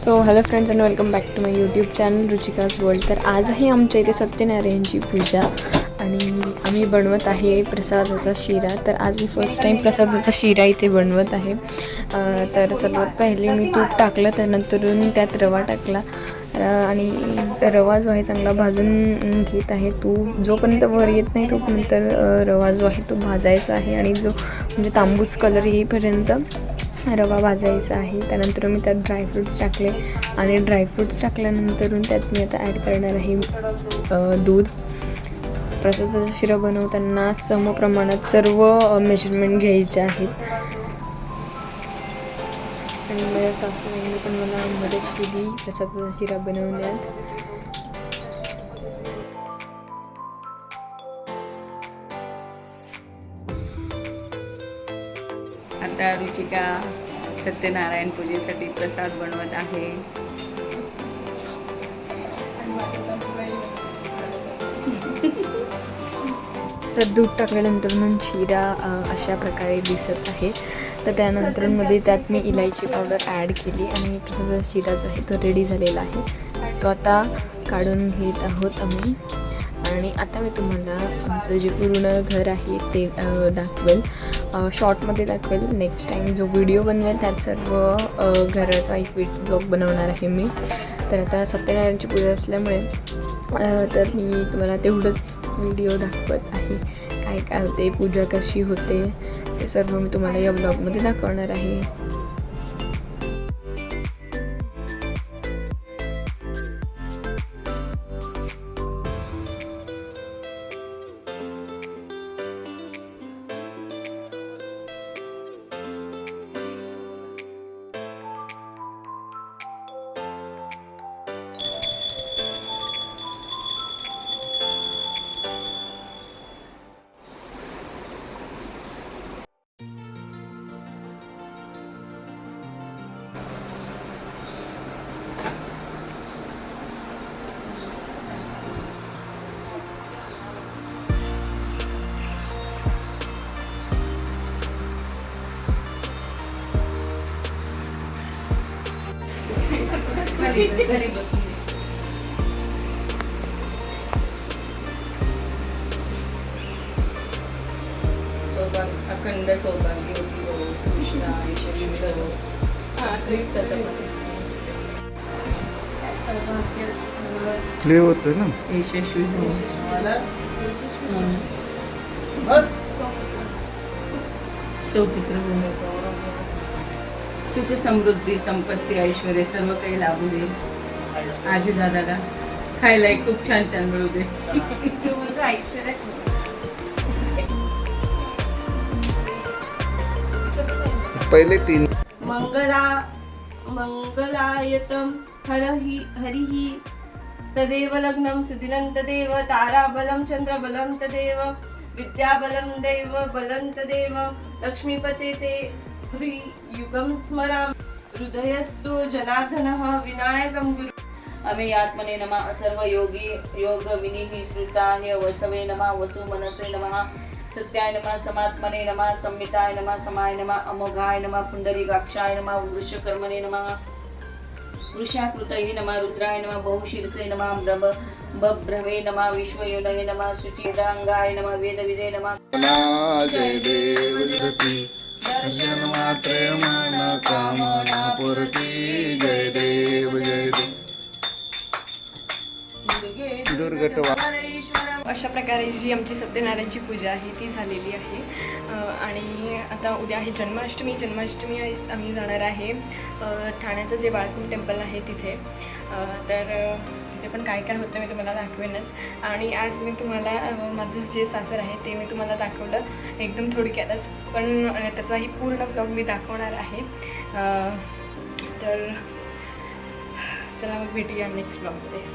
So hello friends and welcome back to my YouTube channel Ruchika's world तर आज आहे आमच्या इथे सत्यनारायणची पूजा आणि आम्ही बनवत आहे प्रसादाचा शिरा. तर आज मी फर्स्ट टाईम प्रसादाचा शिरा इथे बनवत आहे. तर सर्वात पहिले मी तूप टाकलं त्यानंतर त्यात रवा टाकला. आणि रवा जो आहे चांगला भाजून घेत आहे तो जोपर्यंत वर येत नाही तोपर्यंत रवा जो आहे तो भाजायचा आहे. आणि जो म्हणजे तांबूस कलर येईपर्यंत रवा भाजायचा आहे. त्यानंतर मी त्यात ड्रायफ्रूट्स टाकले. आणि ड्रायफ्रूट्स टाकल्यानंतरून त्यात मी आता ॲड करणार आहे दूध. प्रसादाचा शिरा बनवताना सम प्रमाणात सर्व मेजरमेंट घ्यायचे आहेत. आणि माझ्या सासूबाईंनी पण मला मदत केली प्रसादाचा शिरा बनवण्यात आता रुचिका सत्यनारायण पूजेसाठी प्रसाद बनवत आहे. तर दूध टाकल्यानंतर मग शिरा अशा प्रकारे दिसत आहे. तर त्यानंतरमध्ये त्यात मी इलायची पावडर ॲड केली आणि प्रसादाचा शिरा जो आहे तो रेडी झालेला आहे. तो आता काढून घेत आहोत आम्ही. आणि आता मी तुम्हाला आमचं जे पूर्ण घर आहे ते दाखवेल. शॉर्टमध्ये दाखवेल. नेक्स्ट टाईम जो व्हिडिओ बनवेल त्यात सर्व घराचा एक वीट ब्लॉग बनवणार आहे मी. तर आता सत्यनारायणची पूजा असल्यामुळे तर मी तुम्हाला तेवढंच व्हिडिओ दाखवत आहे. काय काय होते पूजा कशी होते ते सर्व मी तुम्हाला या ब्लॉगमध्ये दाखवणार आहे. खाली खाली बसून. सौभाग्य अखंड सौभाग्य हो. कृष्णा यशस्वी हो त्याच्यामध्ये होतोय ना? यशस्वी हो. सौपुत्र हो सुख समृद्धी संपत्ती ऐश्वर सर्व काही लाभू दे. आजू दादाला खायला एक खूप छान छान मिळू दे. पहिले तीन. मंगला मंगलायतं हरहि हरिः तदेव लग्नं सुदिनं तदेव ताराबलं चन्द्रबलं तदेव विद्याबलं दैव बलं तदेव लक्ष्मीपते ते युगं स्मराम। हृदयस्तु जनार्दनः विनायकं गुरु। आम्ही आत्मने नमः सर्व योगी योग विनिही श्रुताय वसवे नमः वसु मनसे नमः। सत्याय नमः समात्मने नमः संमिताय नमः समाय नमः अमोघाय नमः पुंडरीकाक्षाय नमः वृषकर्मणे नमः। वृषाकृतये नमः रुद्राय नमः बहुशीर्षे नमः ब्रह्म बभ्रवे नमः विश्वयोनये नमः सुचिरांगाय नमः वेदविदे नमः। दर्शन मात्र मन कामना पुरती जय देव जय देव. दुर्गट वा अशा प्रकारे जी आमची सत्यनारायणची पूजा आहे ती झालेली आहे. आणि आता उद्या आहे जन्माष्टमी. जन्माष्टमी आम्ही जाणार आहे ठाण्याचं जे बाळकुंड टेम्पल आहे तिथे. तर ते पण काय काय होतं मी तुम्हाला दाखवेनच. आणि आज मी तुम्हाला माझं जे सासर आहे ते मी तुम्हाला दाखवलं एकदम थोडक्यातच. पण त्याचाही पूर्ण ब्लॉग मी दाखवणार आहे. तर चला मग भेटूया नेक्स्ट ब्लॉगमध्ये